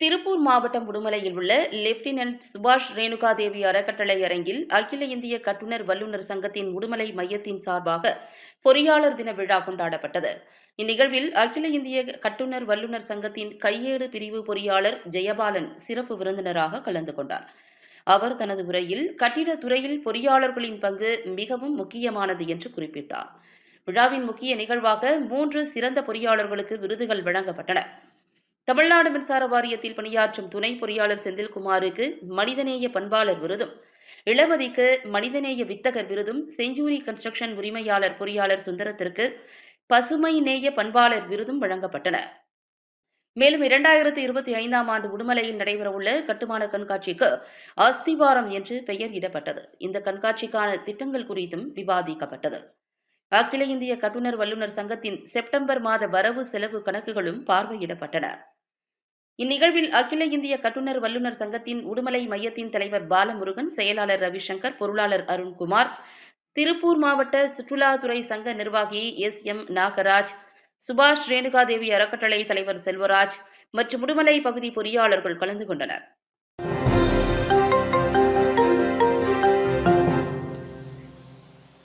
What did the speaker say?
திருப்பூர் மாவட்டம் உடுமலையில் உள்ள லெப்டினன்ட் சுபாஷ் ரேணுகா தேவி அறக்கட்டளை அரங்கில் அகில இந்திய கட்டுனர் வல்லுநர் சங்கத்தின் உடுமலை மையத்தின் சார்பாக பொறியாளர் தின விழா கொண்டாடப்பட்டது. இந்நிகழ்வில் அகில இந்திய கட்டுனர் வல்லுநர் சங்கத்தின் கையேடு பிரிவு பொறியாளர் ஜெயபாலன் சிறப்பு விருந்தினராக கலந்து கொண்டார். அவர் தனது உரையில் கட்டிடத் துறையில் பொறியாளர்களின் பங்கு மிகவும் முக்கியமானது என்று குறிப்பிட்டார். விழாவின் முக்கிய நிகழ்வாக மூன்று சிறந்த பொறியாளர்களுக்கு விருதுகள் வழங்கப்பட்டன. தமிழ்நாடு மின்சார வாரியத்தில் பணியாற்றும் துணை பொறியாளர் செந்தில்குமாருக்கு மனிதநேய பண்பாளர் விருதும். இளமதிக்கு மனிதநேய வித்தகர் விருதும். செஞ்சூரி கன்ஸ்ட்ரக்ஷன் உரிமையாளர் பொறியாளர் சுந்தரத்திற்கு பசுமை நேய பண்பாளர் விருதும் வழங்கப்பட்டன. மேலும் இரண்டாயிரத்தி இருபத்தி ஐந்தாம் ஆண்டு உடுமலையில் நடைபெறவுள்ள கட்டுமான கண்காட்சிக்கு அஸ்திவாரம் என்று பெயர் இடப்பட்டது. இந்த கண்காட்சிக்கான திட்டங்கள் குறித்தும் விவாதிக்கப்பட்டது. அகில இந்திய கட்டுநர் வல்லுநர் சங்கத்தின் செப்டம்பர் மாத வரவு செலவு கணக்குகளும் பார்வையிடப்பட்டன. இந்நிகழ்வில் அகில இந்திய கட்டுனர் வல்லுநர் சங்கத்தின் உடுமலை மையத்தின் தலைவர் பாலமுருகன் செயலாளர் ரவிசங்கர் பொருளாளர் அருண்குமார் திருப்பூர் மாவட்ட சுற்றுலாத்துறை சங்க நிர்வாகி எஸ் எம் நாகராஜ் சுபாஷ் ரேணுகாதேவி அறக்கட்டளை தலைவர் செல்வராஜ் மற்றும் உடுமலை பகுதி பொறியாளர்கள் கலந்து கொண்டனர்.